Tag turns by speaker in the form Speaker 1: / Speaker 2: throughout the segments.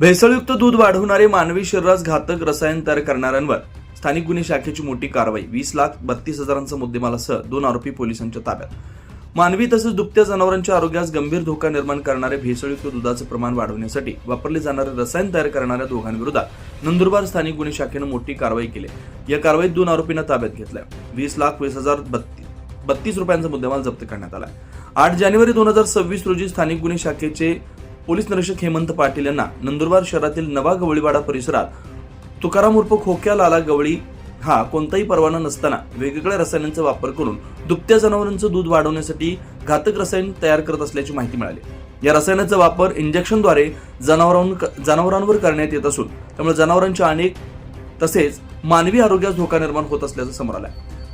Speaker 1: भेसळयुक्त दूध वाढवणारे मानवी शरीरास घातक रसायन तयार करणाऱ्यांवर स्थानिक गुन्हे शाखेची मोठी कारवाई. वीस लाख बत्तीस हजारांचा मुद्देमालासह दोन आरोपी पोलिसांच्या ताब्यात. मानवी तसेच दुभत्या जनावरांच्या आरोग्यास गंभीर धोका निर्माण करणारे भेसळयुक्त दुधाचं प्रमाण वाढवण्यासाठी वापरले जाणारे रसायन तयार करणाऱ्या दोघांविरोधात नंदुरबार स्थानिक गुन्हे शाखेनं मोठी कारवाई केली. या कारवाईत दोन आरोपींना ताब्यात घेतलाय. वीस लाख वीस हजार बत्तीस बत्तीस रुपयांचा मुद्देमाल जप्त करण्यात आला आठ जानेवारी दोन हजार सव्वीस रोजी स्थानिक गुन्हे शाखेचे पोलीस निरीक्षक हेमंत पाटील यांना नंदुरबार शहरातील नवा गवळीवाडा परिसरात तुकाराम उर्फ खोक्या लाला गवळी हा कोणताही परवाना नसताना वेगवेगळ्या रसायनांचा वापर करून दुभत्या जनावरांचं दूध वाढवण्यासाठी घातक रसायन तयार करत असल्याची माहिती मिळाली. या रसायनाचा वापर इंजेक्शनद्वारे जनावरांवर जनावरांवर करण्यात येत असून त्यामुळे जनावरांच्या अनेक तसेच मानवी आरोग्यास धोका निर्माण होत असल्याचं समोर आलं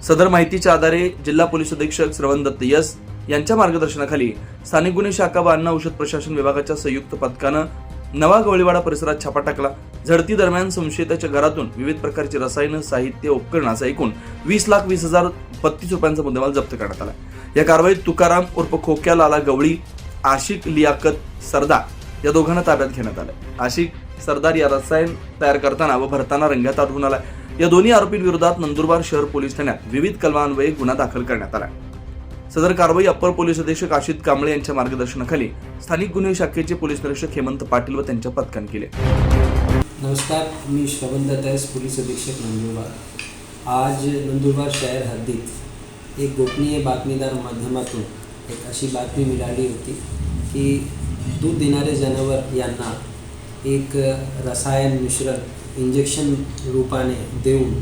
Speaker 1: सदर माहितीच्या आधारे जिल्हा पोलीस अधीक्षक श्रवण दत्त यस यांच्या मार्गदर्शनाखाली स्थानिक गुन्हे शाखा व अन्न औषध प्रशासन विभागाच्या संयुक्त पथकानं नवा गवळीवाडा परिसरात छापा टाकला. झडती दरम्यान संशयिताच्या घरातून विविध प्रकारची रसायनं साहित्य उपकरण असा एकूण वीस लाख वीस हजार बत्तीस रुपयांचा मुद्देमाल जप्त करण्यात आला. या कारवाईत तुकाराम उर्फ खोक्या लाला गवळी आशिक लियाकत सरदार या दोघांना ताब्यात घेण्यात आलं. आशिक सरदार या रसायन तयार करताना व भरताना रंगात आढळून आला या दोन्ही आरोपींविरोधात नंदुरबार शहर पोलीस ठाण्यात विविध कलमान्वये गुन्हा दाखल करण्यात आला सदर कारवाई अप्पर पोलीस अधीक्षक आशित कांबळे यांच्या मार्गदर्शनाखाली स्थानिक गुन्हे शाखेचे पोलीस निरीक्षक हेमंत पाटील व त्यांच्या पथकान केले.
Speaker 2: नमस्कार मी श्रवण दत्तायस पोलीस अधीक्षक नंदुरबार. आज नंदुरबार शहर हद्दीत एक गोपनीय बातमीदार माध्यमातून एक अशी बातमी मिळाली होती की दूध देणारे जनावर यांना एक रसायन मिश्रण इंजेक्शन रूपाने देऊन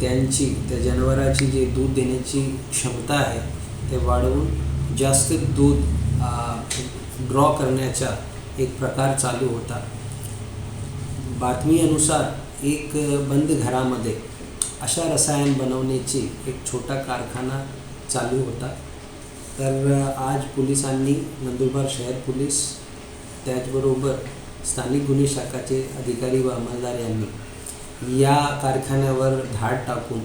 Speaker 2: त्यांची त्या जनावराची जी दूध देण्याची क्षमता आहे ते वाढवून जास्त दूध ड्रॉ करण्याचा एक प्रकार चालू होता. बातमीनुसार एक बंद घरामध्ये अशा रसायन बनवण्याची एक छोटा कारखाना चालू होता. तर आज पोलिसांनी नंदुरबार शहर पोलीस त्याचबरोबर स्थानिक गुन्हे शाखाचे अधिकारी व अंमलदार यांनी या कारखान्यावर धाड टाकून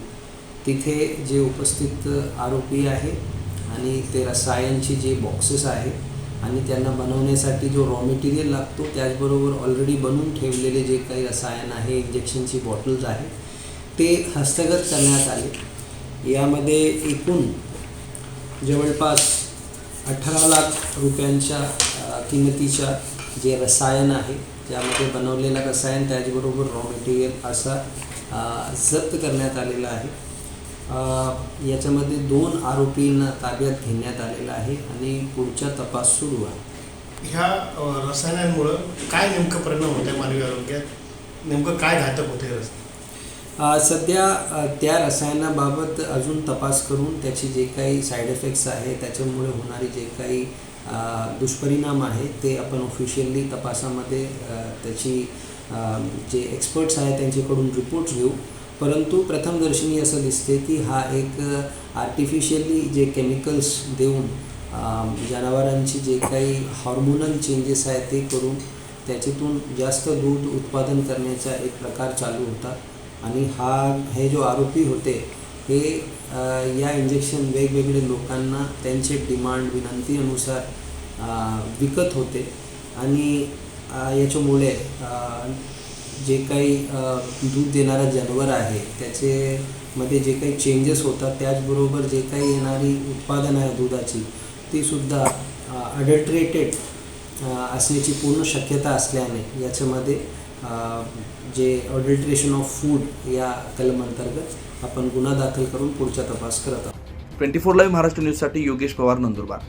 Speaker 2: तिथे जे उपस्थित आरोपी आहे आणि ते रसायनचे जे बॉक्सेस आहे आणि त्यांना बनवण्यासाठी जो रॉ मटेरियल लागतो त्याचबरोबर ऑलरेडी बनवून ठेवलेले जे काही रसायन आहे इंजेक्शनची बॉटल्स आहे ते हस्तगत करण्यात आले. यामध्ये एकूण जवळपास अठरा लाख रुपयांच्या किंमतीच्या जे रसायन आहे ज्यामध्ये बनवलेलं रसायन त्याचबरोबर रॉ मटेरियल असा जप्त करण्यात आलेला आहे. याच्यामध्ये दोन आरोपींना ताब्यात घेण्यात आलेलं आहे आणि पुढचा तपास सुरू आहे.
Speaker 3: ह्या रसायनांमुळं काय नेमकं परिणाम होत आहे मानवी आरोग्यात? नेमकं काय घातक होते हे
Speaker 2: सध्या त्या रसायनाबाबत अजून तपास करून त्याचे जे काही साईड इफेक्ट्स आहे त्याच्यामुळे होणारे जे काही दुष्परिणाम आहे ते आपण ऑफिशियली तपासामध्ये त्याची जे एक्सपर्ट्स आहेत त्यांच्याकडून रिपोर्ट्स घेऊ. परंतु प्रथमदर्शनी असं दिसते की हा एक आर्टिफिशियली जे केमिकल्स देऊन जनावरांची जे काही हॉर्मोनल चेंजेस आहेत ते करून त्याच्यातून जास्त दूध उत्पादन करण्याचा एक प्रकार चालू होता. आणि हा हे जो आरोपी होते हे या इंजेक्शन वेगवेगळे लोकांना त्यांचे डिमांड विनंतीनुसार विकत होते. आणि याच्यामुळे जे काही दूध देणारा जनावर आहे त्याचे मध्ये जे काही चेंजेस होतात त्याचबरोबर जे काही येणारी उत्पादन आहे दुधाची ती सुद्धा अडल्ट्रेटेड असण्याची पूर्ण शक्यता असल्याने याच्यामध्ये जे ऑडिट्रेशन ऑफ फूड या कलमांतर्गत आपण गुन्हा दाखल करून पुढचा तपास करत आहोत.
Speaker 1: ट्वेंटी फोर लाईव्ह महाराष्ट्र न्यूजसाठी योगेश पवार नंदुरबार.